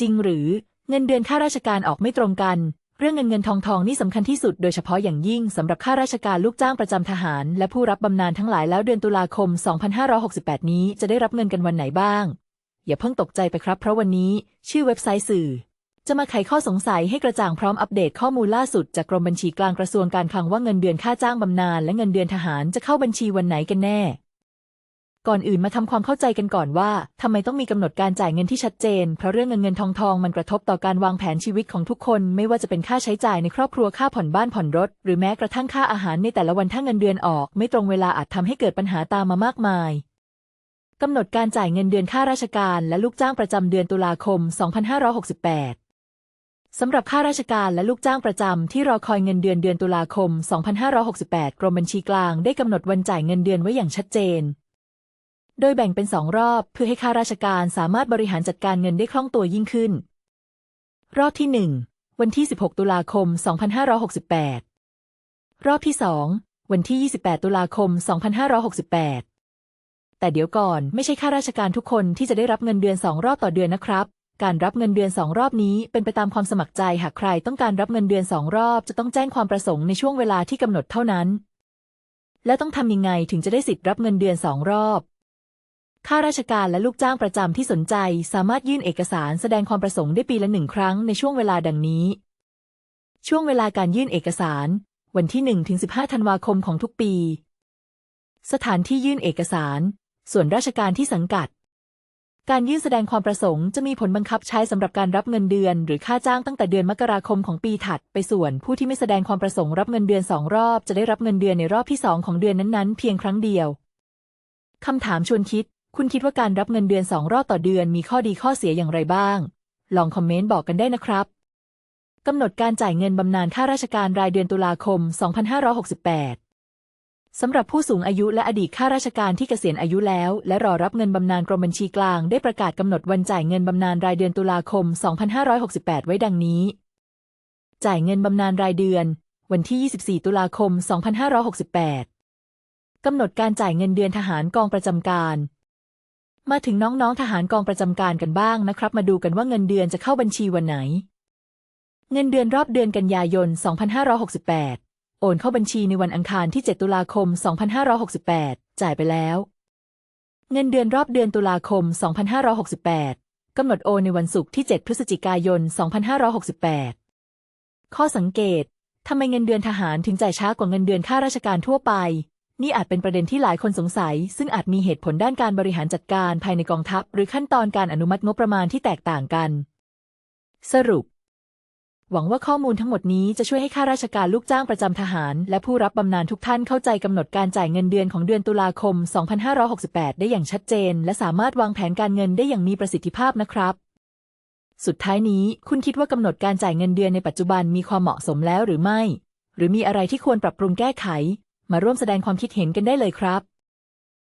จริงหรือเงินเดือนข้าราชการออกไม่ตรงกัน เรื่องเงินเงินทองทองนี่สำคัญที่สุดโดยเฉพาะอย่างยิ่งสำหรับข้าราชการลูกจ้างประจำทหาร และผู้รับบำนาญทั้งหลายแล้วเดือนตุลาคม 2568 นี้จะได้รับเงินกันวันไหนบ้าง อย่าเพิ่งตกใจไปครับ เพราะวันนี้ชื่อเว็บไซต์สื่อ จะมาไขข้อสงสัยให้กระจ่างพร้อมอัปเดตข้อมูลล่าสุดจากกรมบัญชีกลางกระทรวงการคลังว่าเงินเดือนค่าจ้างบำนาญและเงินเดือนทหารจะเข้าบัญชีวันไหนกันแน่ ก่อนอื่นมาทำความเข้าใจกันก่อนว่าทำไมต้องมีกำหนดการจ่ายเงินที่ชัดเจน เพราะเรื่องเงินเงินทองทองมันกระทบต่อการวางแผนชีวิตของทุกคน ไม่ว่าจะเป็นค่าใช้จ่ายในครอบครัวค่าผ่อนบ้านผ่อนรถ หรือแม้กระทั่งค่าอาหารในแต่ละวันถ้าเงินเดือนออก ไม่ตรงเวลาอาจทำให้เกิดปัญหาตามมามากมายกำหนดการจ่ายเงินเดือนค่าราชการและลูกจ้างประจำเดือนตุลาคม 2568สำหรับข้าราชการและลูกจ้างประจำที่รอคอยเงินเดือนเดือนตุลาคม 2568 กรมบัญชีกลางได้กำหนดวันจ่ายเงินเดือนไว้อย่างชัดเจน โดยแบ่งเป็นสองรอบเพื่อให้ข้าราชการสามารถบริหารจัดการเงินได้คล่องตัวยิ่งขึ้น รอบที่ 1 วันที่ 16 ตุลาคม 2568 รอบที่ 2 วันที่ 28 ตุลาคม 2568 แต่เดี๋ยวก่อนไม่ใช่ข้าราชการทุกคนที่จะได้รับเงินเดือนสองรอบต่อเดือนนะครับ การรับเงินเดือนสองรอบนี้เป็นไปตามความสมัครใจหากใครต้องการรับเงินเดือนสองรอบ จะต้องแจ้งความประสงค์ในช่วงเวลาที่กำหนดเท่านั้น แล้วต้องทำยังไงถึงจะได้สิทธิ์รับเงินเดือนสองรอบ ข้าราชการและลูกจ้างประจำที่สนใจสามารถยื่นเอกสารแสดงความประสงค์ได้ปีละหนึ่งครั้งในช่วงเวลาดังนี้ ช่วงเวลาการยื่นเอกสาร วันที่1ถึง15 ธันวาคมของทุกปี สถานที่ยื่นเอกสาร ส่วนราชการที่สังกัด การยื่นแสดงความประสงค์จะมีผลบังคับใช้สำหรับการรับเงินเดือน หรือค่าจ้างตั้งแต่เดือนมกราคมของปีถัด ไปส่วนผู้ที่ไม่แสดงความประสงค์รับเงินเดือนสองรอบ จะได้รับเงินเดือนในรอบที่สองของเดือนนั้นๆ เพียงครั้งเดียวคำถามชวนคิด คุณคิดว่าการรับเงินเดือนสองรอบต่อเดือนมีข้อดีข้อเสียอย่างไรบ้าง ลองคอมเมนต์บอกกันได้นะครับกำหนดการจ่ายเงินบำนาญข้าราชการรายเดือนตุลาคม 2568 สำหรับผู้สูงอายุและอดีตข้าราชการที่เกษียณอายุแล้ว และรอรับเงินบำนาญกรมบัญชีกลางได้ประกาศกำหนดวันจ่ายเงินบำนาญรายเดือนตุลาคม 2568 ไว้ดังนี้ จ่ายเงินบำนาญรายเดือน วันที่ 24 ตุลาคม 2568 กำหนดการจ่ายเงินเดือนทหารกองประจำการ มาถึงน้องๆทหารกองประจำการกันบ้างนะครับ มาดูกันว่าเงินเดือนจะเข้าบัญชีวันไหน เงินเดือนรอบเดือนกันยายน 2568 โอนเข้าบัญชีในวันอังคารที่ 7 ตุลาคม 2568 จ่ายไปแล้ว เงินเดือนรอบเดือนตุลาคม 2568 กำหนดโอนในวันศุกร์ที่ 7 พฤศจิกายน 2568 ข้อสังเกตทำไมเงินเดือนทหารถึงจ่ายช้ากว่าเงินเดือนข้าราชการทั่วไป นี่อาจเป็นประเด็นที่หลายคนสงสัย ซึ่งอาจมีเหตุผลด้านการบริหารจัดการภายในกองทัพ หรือขั้นตอนการอนุมัติงบประมาณที่แตกต่างกัน สรุป หวังว่าข้อมูลทั้งหมดนี้จะช่วยให้ข้าราชการลูกจ้างประจำทหาร และผู้รับบำนาญทุกท่านเข้าใจกำหนดการจ่ายเงินเดือนของเดือนตุลาคม 2568 ได้อย่างชัดเจน และสามารถวางแผนการเงินได้อย่างมีประสิทธิภาพนะครับสุดท้ายนี้คุณคิดว่ากำหนดการจ่ายเงินเดือนในปัจจุบันมีความเหมาะสมแล้วหรือไม่ หรือมีอะไรที่ควรปรับปรุงแก้ไข มาร่วมแสดงความคิดเห็นกันได้เลยครับ